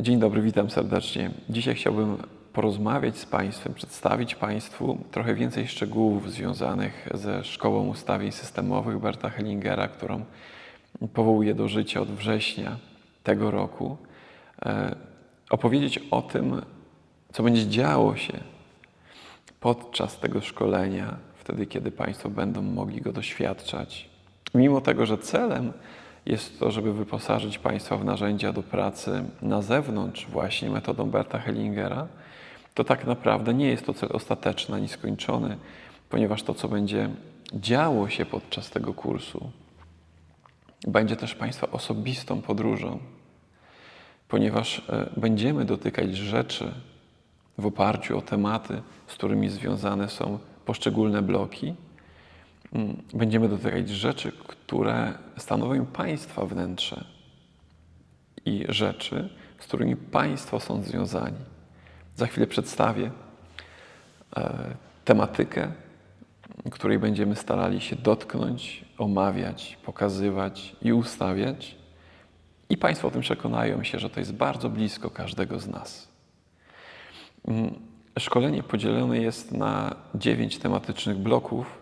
Dzień dobry, witam serdecznie. Dzisiaj chciałbym porozmawiać z Państwem, przedstawić Państwu trochę więcej szczegółów związanych ze Szkołą Ustawień Systemowych Berta Hellingera, którą powołuję do życia od września tego roku. E, opowiedzieć o tym, co będzie działo się podczas tego szkolenia, wtedy kiedy Państwo będą mogli go doświadczać. Mimo tego, że celem jest to, żeby wyposażyć Państwa w narzędzia do pracy na zewnątrz, właśnie metodą Berta Hellingera, to tak naprawdę nie jest to cel ostateczny ani skończony, ponieważ to, co będzie działo się podczas tego kursu, będzie też Państwa osobistą podróżą, ponieważ e, będziemy dotykać rzeczy w oparciu o tematy, z którymi związane są poszczególne bloki. Będziemy dotykać rzeczy, które stanowią Państwa wnętrze i rzeczy, z którymi Państwo są związani. Za chwilę przedstawię e, tematykę, której będziemy starali się dotknąć, omawiać, pokazywać i ustawiać. I Państwo o tym przekonają się, że to jest bardzo blisko każdego z nas. Mm, Szkolenie podzielone jest na dziewięć tematycznych bloków.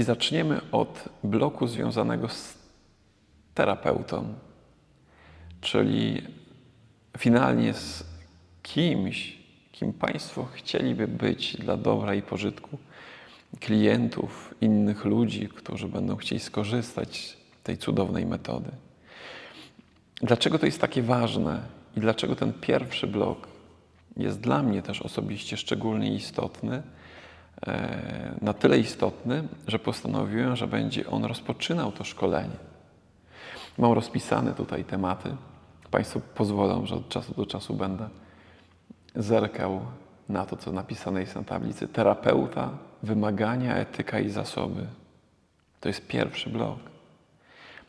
I zaczniemy od bloku związanego z terapeutą, czyli finalnie z kimś, kim Państwo chcieliby być dla dobra i pożytku klientów, innych ludzi, którzy będą chcieli skorzystać z tej cudownej metody. Dlaczego to jest takie ważne i dlaczego ten pierwszy blok jest dla mnie też osobiście szczególnie istotny? E, na tyle istotny, że postanowiłem, że będzie on rozpoczynał to szkolenie. Mam rozpisane tutaj tematy. Państwo pozwolą, że od czasu do czasu będę zerkał na to, co napisane jest na tablicy. Terapeuta, wymagania, etyka i zasoby. To jest pierwszy blok.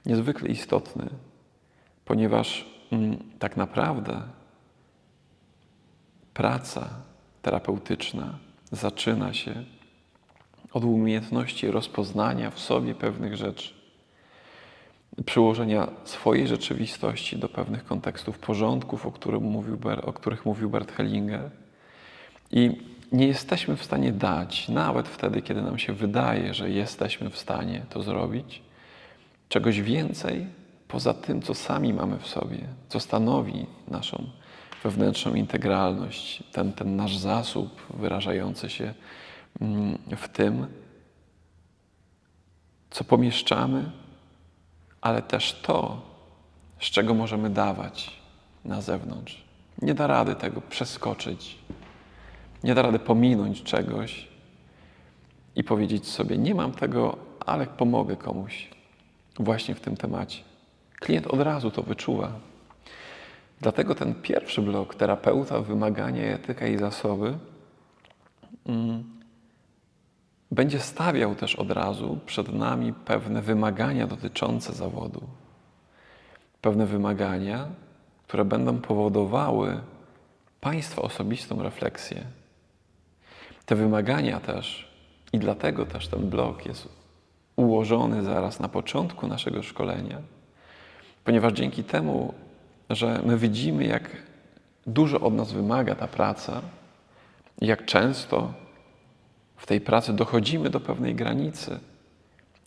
Niezwykle istotny, ponieważ mm, tak naprawdę praca terapeutyczna zaczyna się od umiejętności rozpoznania w sobie pewnych rzeczy, przyłożenia swojej rzeczywistości do pewnych kontekstów, porządków, o, którym mówił, o których mówił Bert Hellinger. I nie jesteśmy w stanie dać, nawet wtedy, kiedy nam się wydaje, że jesteśmy w stanie to zrobić, czegoś więcej poza tym, co sami mamy w sobie, co stanowi naszą wewnętrzną integralność, ten, ten nasz zasób wyrażający się mm, w tym, co pomieszczamy, ale też to, z czego możemy dawać na zewnątrz. Nie da rady tego przeskoczyć, nie da rady pominąć czegoś i powiedzieć sobie: Nie mam tego, ale pomogę komuś właśnie w tym temacie. Klient od razu to wyczuwa. Dlatego ten pierwszy blok, terapeuta, wymagania, etyka i zasoby, mm, będzie stawiał też od razu przed nami pewne wymagania dotyczące zawodu. Pewne wymagania, które będą powodowały Państwa osobistą refleksję. Te wymagania też, i dlatego też ten blok jest ułożony zaraz na początku naszego szkolenia, ponieważ dzięki temu że my widzimy, jak dużo od nas wymaga ta praca jak często w tej pracy dochodzimy do pewnej granicy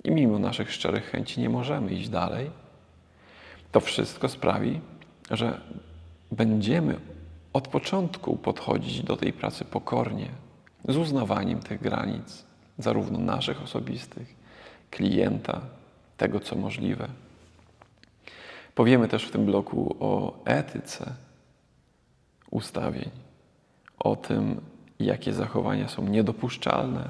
i mimo naszych szczerych chęci nie możemy iść dalej, to wszystko sprawi, że będziemy od początku podchodzić do tej pracy pokornie, z uznawaniem tych granic, zarówno naszych osobistych, klienta, tego co możliwe. Powiemy też w tym bloku o etyce ustawień, o tym, jakie zachowania są niedopuszczalne,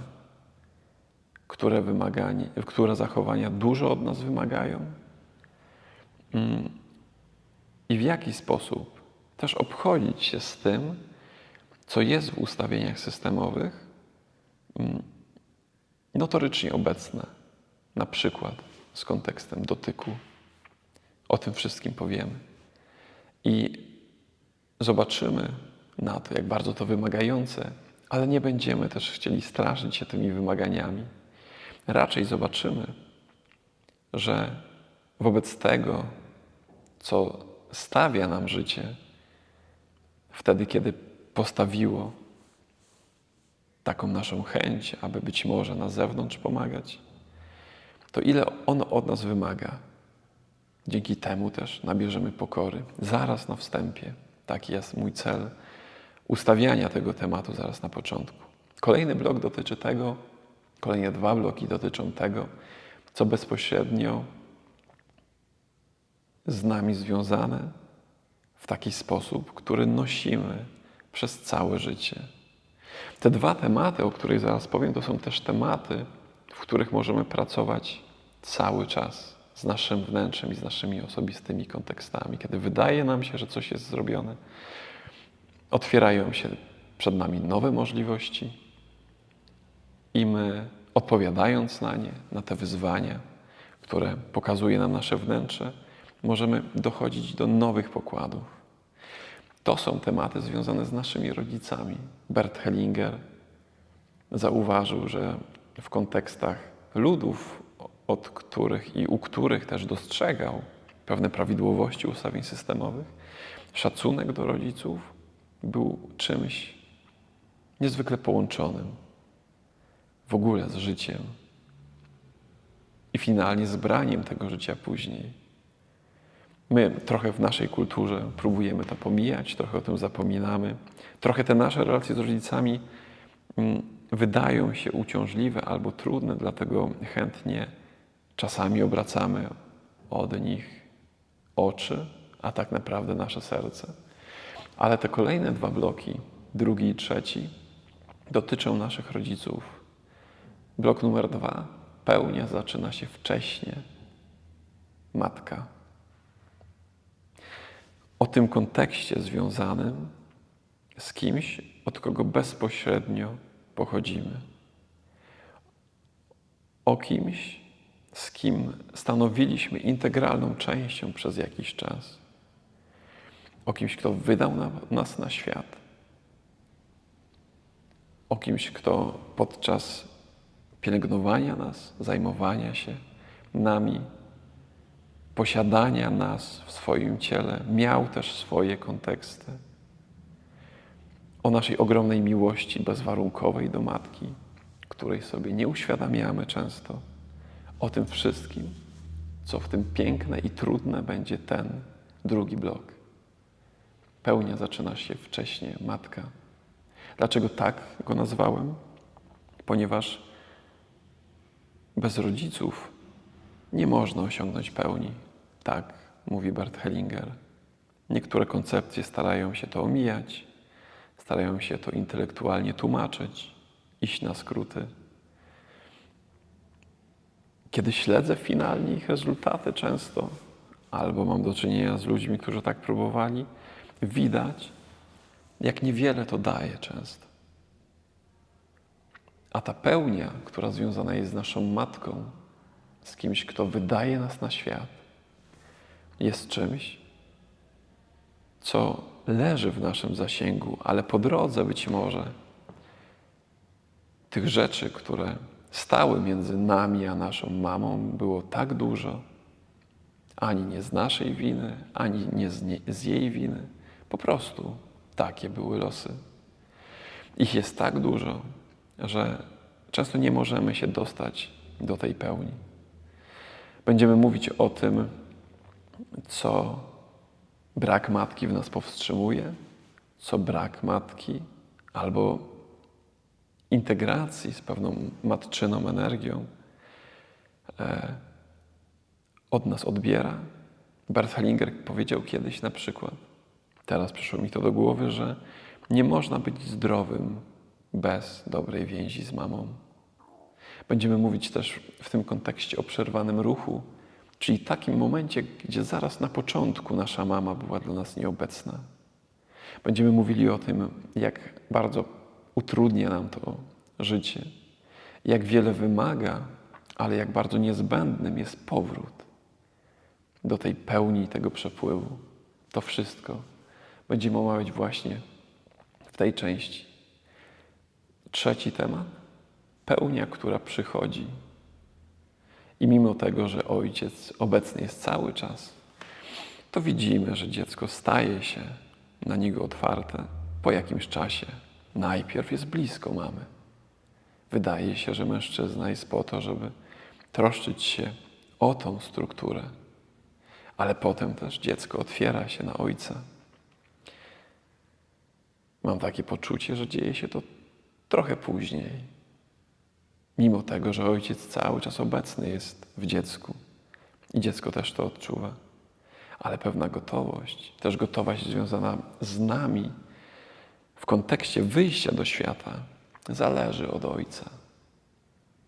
które, wymaganie, które zachowania dużo od nas wymagają mm, i w jaki sposób też obchodzić się z tym, co jest w ustawieniach systemowych, mm, notorycznie obecne, na przykład z kontekstem dotyku o tym wszystkim powiemy. I zobaczymy na to, jak bardzo to wymagające, ale nie będziemy też chcieli straszyć się tymi wymaganiami. Raczej zobaczymy, że wobec tego, co stawia nam życie, wtedy, kiedy postawiło taką naszą chęć, aby być może na zewnątrz pomagać, to ile ono od nas wymaga. Dzięki temu też nabierzemy pokory. Zaraz na wstępie. Taki jest mój cel ustawiania tego tematu zaraz na początku. Kolejny blok dotyczy tego, kolejne dwa bloki dotyczą tego, co bezpośrednio z nami związane w taki sposób, który nosimy przez całe życie. Te dwa tematy, o których zaraz powiem, to są też tematy, w których możemy pracować cały czas z naszym wnętrzem i z naszymi osobistymi kontekstami. Kiedy wydaje nam się, że coś jest zrobione, otwierają się przed nami nowe możliwości i my, odpowiadając na nie, na te wyzwania, które pokazuje nam nasze wnętrze, możemy dochodzić do nowych pokładów. To są tematy związane z naszymi rodzicami. Bert Hellinger zauważył, że w kontekstach ludów, od których i u których też dostrzegał pewne prawidłowości ustawień systemowych, szacunek do rodziców był czymś niezwykle połączonym w ogóle z życiem i finalnie z braniem tego życia później. My trochę w naszej kulturze próbujemy to pomijać, trochę o tym zapominamy. Trochę te nasze relacje z rodzicami mm, wydają się uciążliwe albo trudne, dlatego chętnie czasami obracamy od nich oczy, a tak naprawdę nasze serce. Ale te kolejne dwa bloki, drugi i trzeci, dotyczą naszych rodziców. Blok numer dwa, pełnia zaczyna się wcześnie. Matka o tym kontekście związanym z kimś, od kogo bezpośrednio pochodzimy. O kimś, z kim stanowiliśmy integralną częścią przez jakiś czas. O kimś, kto wydał na, nas na świat. O kimś, kto podczas pielęgnowania nas, zajmowania się nami, posiadania nas w swoim ciele miał też swoje konteksty. O naszej ogromnej miłości bezwarunkowej do Matki, której sobie nie uświadamiamy często. O tym wszystkim, co w tym piękne i trudne będzie ten drugi blok. Pełnia zaczyna się wcześniej, Matka. Dlaczego tak go nazwałem? Ponieważ bez rodziców nie można osiągnąć pełni. Tak, mówi Bert Hellinger. Niektóre koncepcje starają się to omijać, starają się to intelektualnie tłumaczyć, iść na skróty. Kiedy śledzę finalnie ich rezultaty często, albo mam do czynienia z ludźmi, którzy tak próbowali, widać, jak niewiele to daje często. A ta pełnia, która związana jest z naszą matką, z kimś, kto wydaje nas na świat, jest czymś, co leży w naszym zasięgu, ale po drodze być może tych rzeczy, które stały między nami a naszą mamą, było tak dużo, ani nie z naszej winy, ani nie z, nie, z jej winy. Po prostu takie były losy. Ich jest tak dużo, że często nie możemy się dostać do tej pełni. Będziemy mówić o tym, co brak matki w nas powstrzymuje, co brak matki albo integracji z pewną matczyną energią e, od nas odbiera. Bert Hellinger powiedział kiedyś na przykład, teraz przyszło mi to do głowy, że nie można być zdrowym bez dobrej więzi z mamą. Będziemy mówić też w tym kontekście o przerwanym ruchu, czyli takim momencie, gdzie zaraz na początku nasza mama była dla nas nieobecna. Będziemy mówili o tym, jak bardzo utrudnia nam to życie, jak wiele wymaga, ale jak bardzo niezbędnym jest powrót do tej pełni tego przepływu. To wszystko będziemy omawiać właśnie w tej części. Trzeci temat pełnia, która przychodzi. I mimo tego, że Ojciec obecny jest cały czas, to widzimy, że dziecko staje się na niego otwarte po jakimś czasie. Najpierw jest blisko mamy. Wydaje się, że mężczyzna jest po to, żeby troszczyć się o tą strukturę, ale potem też dziecko otwiera się na ojca. Mam takie poczucie, że dzieje się to trochę później. Mimo tego, że ojciec cały czas obecny jest w dziecku i dziecko też to odczuwa, ale pewna gotowość, też gotowość związana z nami w kontekście wyjścia do świata, zależy od ojca.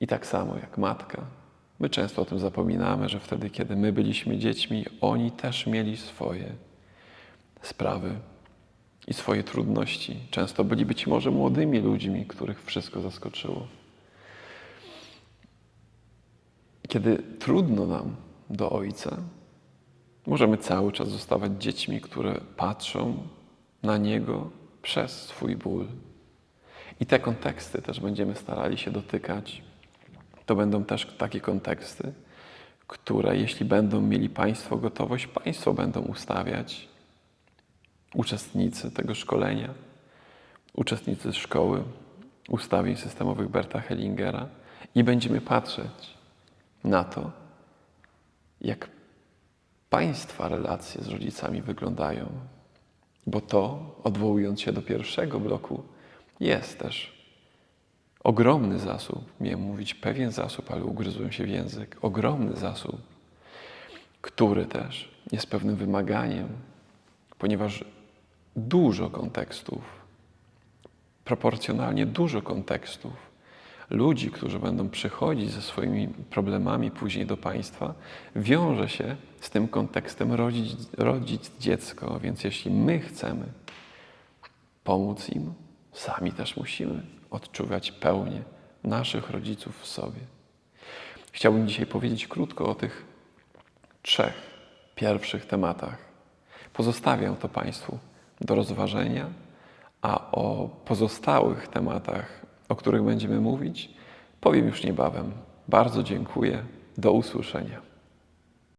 I tak samo jak matka. My często o tym zapominamy, że wtedy, kiedy my byliśmy dziećmi, oni też mieli swoje sprawy i swoje trudności. Często byli być może młodymi ludźmi, których wszystko zaskoczyło. Kiedy trudno nam do Ojca, możemy cały czas zostawać dziećmi, które patrzą na Niego przez swój ból. I te konteksty też będziemy starali się dotykać. To będą też takie konteksty, które, jeśli będą mieli Państwo gotowość, Państwo będą ustawiać uczestnicy tego szkolenia, uczestnicy szkoły ustawień systemowych Berta Hellingera i będziemy patrzeć na to, jak Państwa relacje z rodzicami wyglądają. Bo to, odwołując się do pierwszego bloku, jest też ogromny zasób. Miałem mówić pewien zasób, ale ugryzłem się w język. Ogromny zasób, który też jest pewnym wymaganiem, ponieważ dużo kontekstów, proporcjonalnie dużo kontekstów, ludzi, którzy będą przychodzić ze swoimi problemami później do państwa, wiąże się z tym kontekstem rodzić, rodzić dziecko. Więc jeśli my chcemy pomóc im, sami też musimy odczuwać pełnię naszych rodziców w sobie. Chciałbym dzisiaj powiedzieć krótko o tych trzech pierwszych tematach. Pozostawiam to Państwu do rozważenia, a o pozostałych tematach, o których będziemy mówić, powiem już niebawem. Bardzo dziękuję. Do usłyszenia.